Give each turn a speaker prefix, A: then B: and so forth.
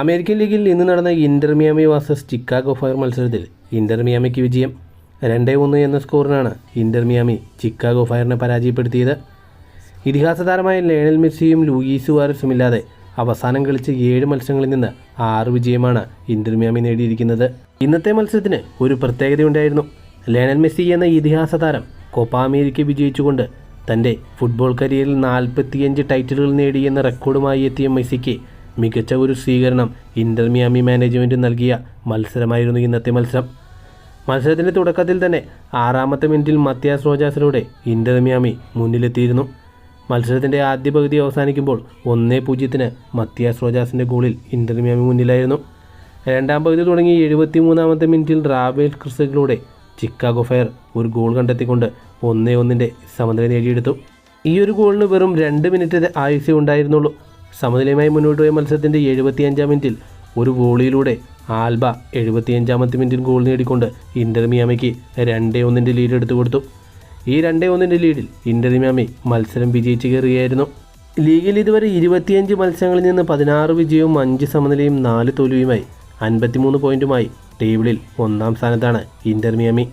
A: American ലീഗിൽ ഇന്ന് നടന്ന ഇന്റർമിയാമി വാസസ് ചിക്കാഗോ ഫയർ മത്സരത്തിൽ ഇന്റർമിയാമിക്ക് വിജയം രണ്ടേ ഒന്ന് എന്ന സ്കോറിനാണ് ഇന്റർമിയാമി ചിക്കാഗോ ഫയറിനെ പരാജയപ്പെടുത്തിയത്. ഇതിഹാസ താരമായ ലയണൽ മെസ്സിയും ലൂയിസ് വാരസും ഇല്ലാതെ അവസാനം കളിച്ച ഏഴ് മത്സരങ്ങളിൽ നിന്ന് ആറ് വിജയമാണ് ഇന്റർമിയാമി നേടിയിരിക്കുന്നത്. ഇന്നത്തെ മത്സരത്തിന് ഒരു പ്രത്യേകതയുണ്ടായിരുന്നു. ലയണൽ മെസ്സി എന്ന ഇതിഹാസ താരം കോപ്പ അമേരിക്ക വിജയിച്ചുകൊണ്ട് തന്റെ ഫുട്ബോൾ കരിയറിൽ നാൽപ്പത്തിയഞ്ച് ടൈറ്റിലുകൾ നേടിയെന്ന റെക്കോർഡുമായി എത്തിയ മെസ്സിക്ക് മികച്ച ഒരു സ്വീകരണം ഇന്റർ മിയാമി മാനേജ്മെന്റ് നൽകിയ മത്സരമായിരുന്നു ഇന്നത്തെ മത്സരം. മത്സരത്തിന്റെ തുടക്കത്തിൽ തന്നെ ആറാമത്തെ മിനിറ്റിൽ മത്യാസ് റോജാസിലൂടെ ഇന്റർ മിയാമി മുന്നിലെത്തിയിരുന്നു. മത്സരത്തിന്റെ ആദ്യ പകുതി അവസാനിക്കുമ്പോൾ ഒന്നേ പൂജ്യത്തിന് മത്യാസ് റോജാസിന്റെ ഗോളിൽ ഇന്റർ മിയാമി മുന്നിലായിരുന്നു. രണ്ടാം പകുതി തുടങ്ങി എഴുപത്തി മൂന്നാമത്തെ മിനിറ്റിൽ റാബേൽ ക്രിസലിലൂടെ ചിക്കാഗോ ഫയർ ഒരു ഗോൾ കണ്ടെത്തിക്കൊണ്ട് ഒന്നേ ഒന്നിന്റെ സമനില നേടിയെടുത്തു. ഈ ഒരു ഗോളിന് വെറും രണ്ട് മിനിറ്റ് ആയുസ്യേ ഉണ്ടായിരുന്നുള്ളൂ. സമനിലയുമായി മുന്നോട്ട് പോയ മത്സരത്തിന്റെ എഴുപത്തിയഞ്ചാം മിനിറ്റിൽ ഒരു വോളിയിലൂടെ ആൽബ എഴുപത്തിയഞ്ചാമത്തെ മിനിറ്റിൽ ഗോൾ നേടിക്കൊണ്ട് ഇന്റർ മിയാമിക്ക് രണ്ടേ ഒന്നിന്റെ ലീഡ് എടുത്തു കൊടുത്തു. ഈ രണ്ടേ ഒന്നിന്റെ ലീഡിൽ ഇന്റർ മിയാമി മത്സരം വിജയിച്ച് കയറുകയായിരുന്നു. ലീഗിൽ ഇതുവരെ ഇരുപത്തിയഞ്ച് മത്സരങ്ങളിൽ നിന്ന് പതിനാറ് വിജയവും അഞ്ച് സമനിലയും നാല് തോൽവിയുമായി അൻപത്തിമൂന്ന് പോയിന്റുമായി ടേബിളിൽ ഒന്നാം സ്ഥാനത്താണ് ഇന്റർ മിയാമി.